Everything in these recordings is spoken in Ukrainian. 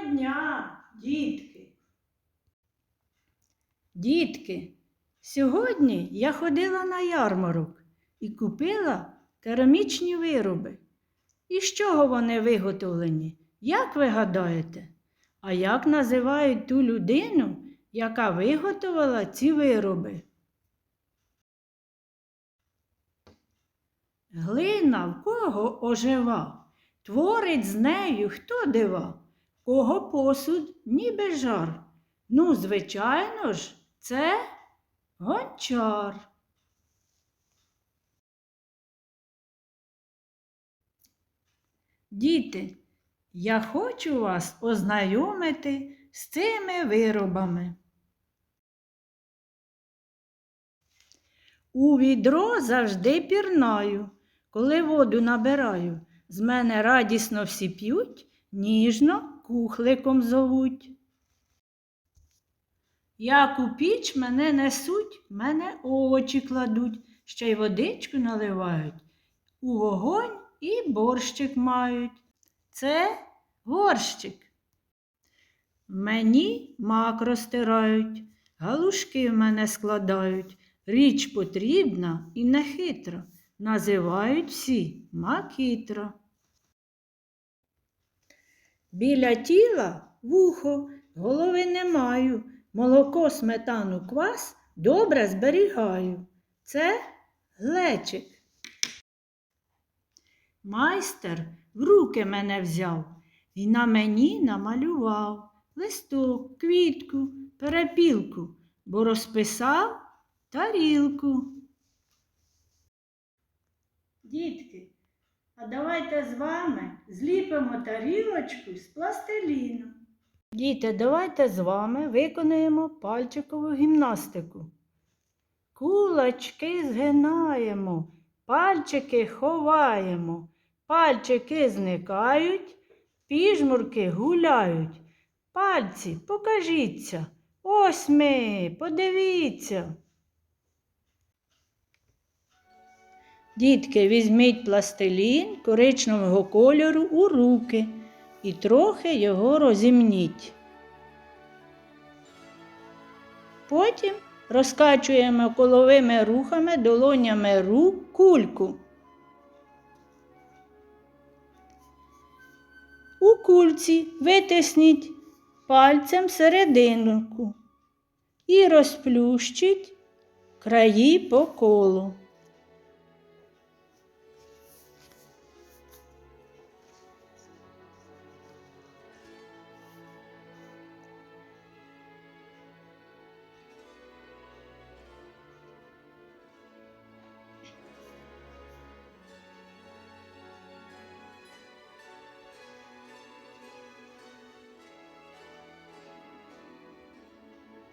Дня, дітки. Дітки, сьогодні я ходила на ярмарок і купила керамічні вироби. І з чого вони виготовлені? Як ви гадаєте? А як називають ту людину, яка виготовила ці вироби? Глина в кого ожива, творить з нею хто дива, кого посуд ніби жар. Ну, звичайно ж, це гончар. Діти, я хочу вас ознайомити з цими виробами. У відро завжди пірнаю, коли воду набираю. З мене радісно всі п'ють, ніжно кухликом зовуть. Як у піч мене несуть, мене очі кладуть, ще й водичку наливають. У вогонь і борщик мають. Це горщик. Мені мак розтирають, галушки в мене складають. Річ потрібна і нехитра. Називають всі макітра. Біля тіла вухо, голови не маю. Молоко, сметану, квас добре зберігаю. Це глечик. Майстер в руки мене взяв і на мені намалював листок, квітку, перепілку, бо розписав тарілку. Дітки, а давайте з вами зліпимо тарілочку з пластиліну. Діти, давайте з вами виконаємо пальчикову гімнастику. Кулачки згинаємо, пальчики ховаємо, пальчики зникають, піжмурки гуляють. Пальці покажіться. Ось ми, подивіться. Дітки, візьміть пластилін коричневого кольору у руки і трохи його розімніть. Потім розкачуємо коловими рухами долонями рук кульку. У кульці витисніть пальцем серединку і розплющіть краї по колу.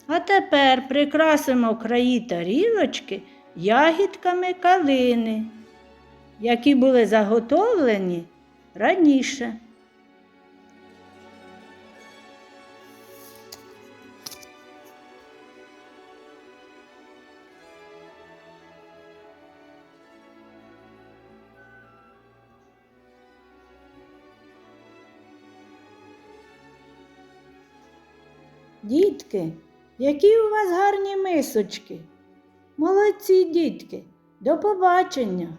А тепер прикрасимо краї тарілочки ягідками калини, які були заготовлені раніше. Дітки, які у вас гарні мисочки. Молодці, дітки, до побачення.